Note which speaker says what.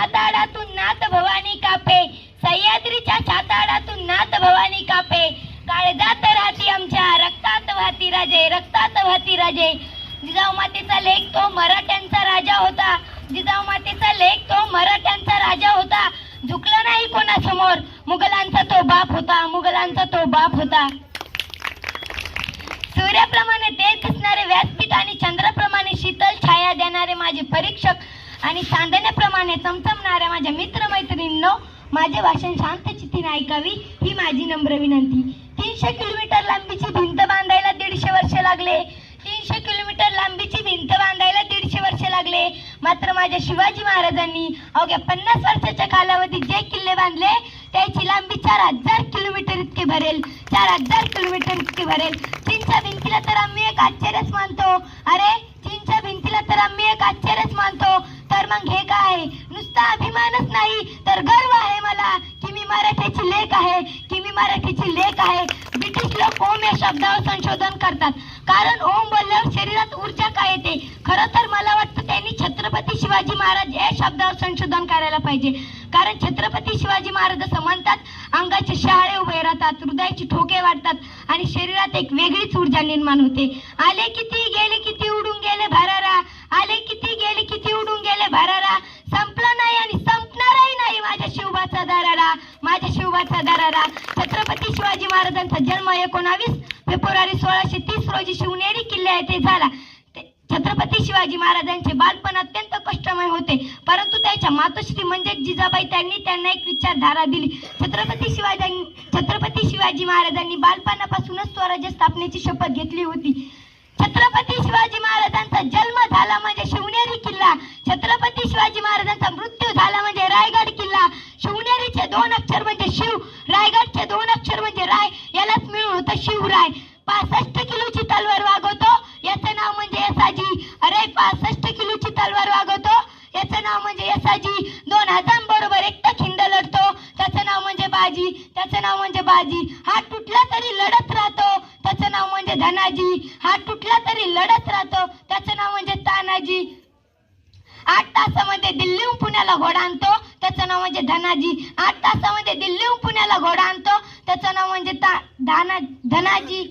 Speaker 1: छाताडातून नाथ भवानी कापे. सह्याद्रीच्या छाताडातून नाथ भवानी कापे. काळजात राहती आमच्या रक्तात वाहती राजे रक्तात वाहती राजे. जिजाऊ मातेचा लेख तो मराठ्यांचा राजा होता. जिजाऊ मातेचा लेख तो मराठ्यांचा राजा होता. झुकला नाही कोणासमोर. मुघलांचा तो बाप होता. मुघलांचा तो बाप होता. सूर्याप्रमाणे तेज असणारे व्यासपीठ आणि चंद्राप्रमाणे शीतल छाया देणारे माझे परीक्षक आणि चांदण्याप्रमाणे चमचमणाऱ्या माझ्या मित्रमैत्रिणींनो माझे भाषण शांत चितीने ऐकावी ही माझी नम्र विनंती. तीनशे किलोमीटर लांबीची भिंत बांधायला दीडशे वर्ष लागले. तीनशे किलोमीटर लांबीची भिंत बांधायला दीडशे वर्ष लागले. मात्र माझ्या शिवाजी महाराजांनी अवघ्या पन्नास वर्षाच्या कालावधीत जे किल्ले बांधले त्याची लांबी चार हजार किलोमीटर इतकी भरेल. चार हजार किलोमीटर इतकी भरेल. चीनच्या भिंतीला तर आम्ही एक आश्चर्यच मानतो. अरे चीनच्या भिंतीला तर आम्ही एक आश्चर्यच मानतो. मग हे काय? नुसता अभिमानच नाही. तर गर्व आहे मला की मी मराठीची लेख आहे की मी मराठीची लेख आहे. ब्रिटिश लोक ओम या शब्दावर संशोधन करतात. कारण ओम बोलल्यावर शरीरात ऊर्जा काय येते? खरं तर मला वाटतं त्यांनी छत्रपती शिवाजी महाराज या शब्दावर संशोधन करायला पाहिजे. कारण छत्रपती शिवाजी महाराज असं म्हणतात अंगाचे शहाळे उभे राहतात हृदयाचे ठोके वाढतात आणि शरीरात एक वेगळीच ऊर्जा निर्माण होते. आले किती गेले किती माझ्या दरारा छत्रपती शिवाजी महाराजांचा जन्म एकोणावीस फेब्रुवारी सोळाशे तीस रोजी शिवनेरी किल्ल्या येथे झाला. छत्रपती शिवाजी महाराजांचे बालपण अत्यंत कष्टमय होते. परंतु त्याच्या मातोश्री म्हणजे जिजाबाई त्यांनी त्यांना एक विचारधारा दिली. छत्रपती शिवाजी छत्रपती शिवाजी महाराजांनी बालपणापासूनच स्वराज्य स्थापनेची शपथ घेतली होती. छत्रपती शिवाजी महाराजांचा जन्म झाला म्हणजे शिवनेरी किल्ला. छत्रपती शिवाजी महाराज शिवराय. पासष्ट किलोची तलवार वागवतो. याचं नाव म्हणजे यसाजी अरे पासष्ट किलोची तलवार वागवतो. याचं नाव म्हणजे यसाजी दोन हजार बरोबर एकटा खिंड लढतो. त्याचं नाव म्हणजे बाजी. त्याचं नाव म्हणजे बाजी. हा तुटला तरी लढत राहतो. त्याचं नाव म्हणजे धनाजी. हा तुटला तरी लढत राहतो. त्याचं नाव म्हणजे तानाजी. आठ तासामध्ये दिल्लीहून पुण्याला घोडा आणतो. त्याचं नाव म्हणजे धनाजी. आठ तासामध्ये दिल्लीहून पुण्याला घोडा आणतो. त्याचं नाव म्हणजे ता दाना धनाजी.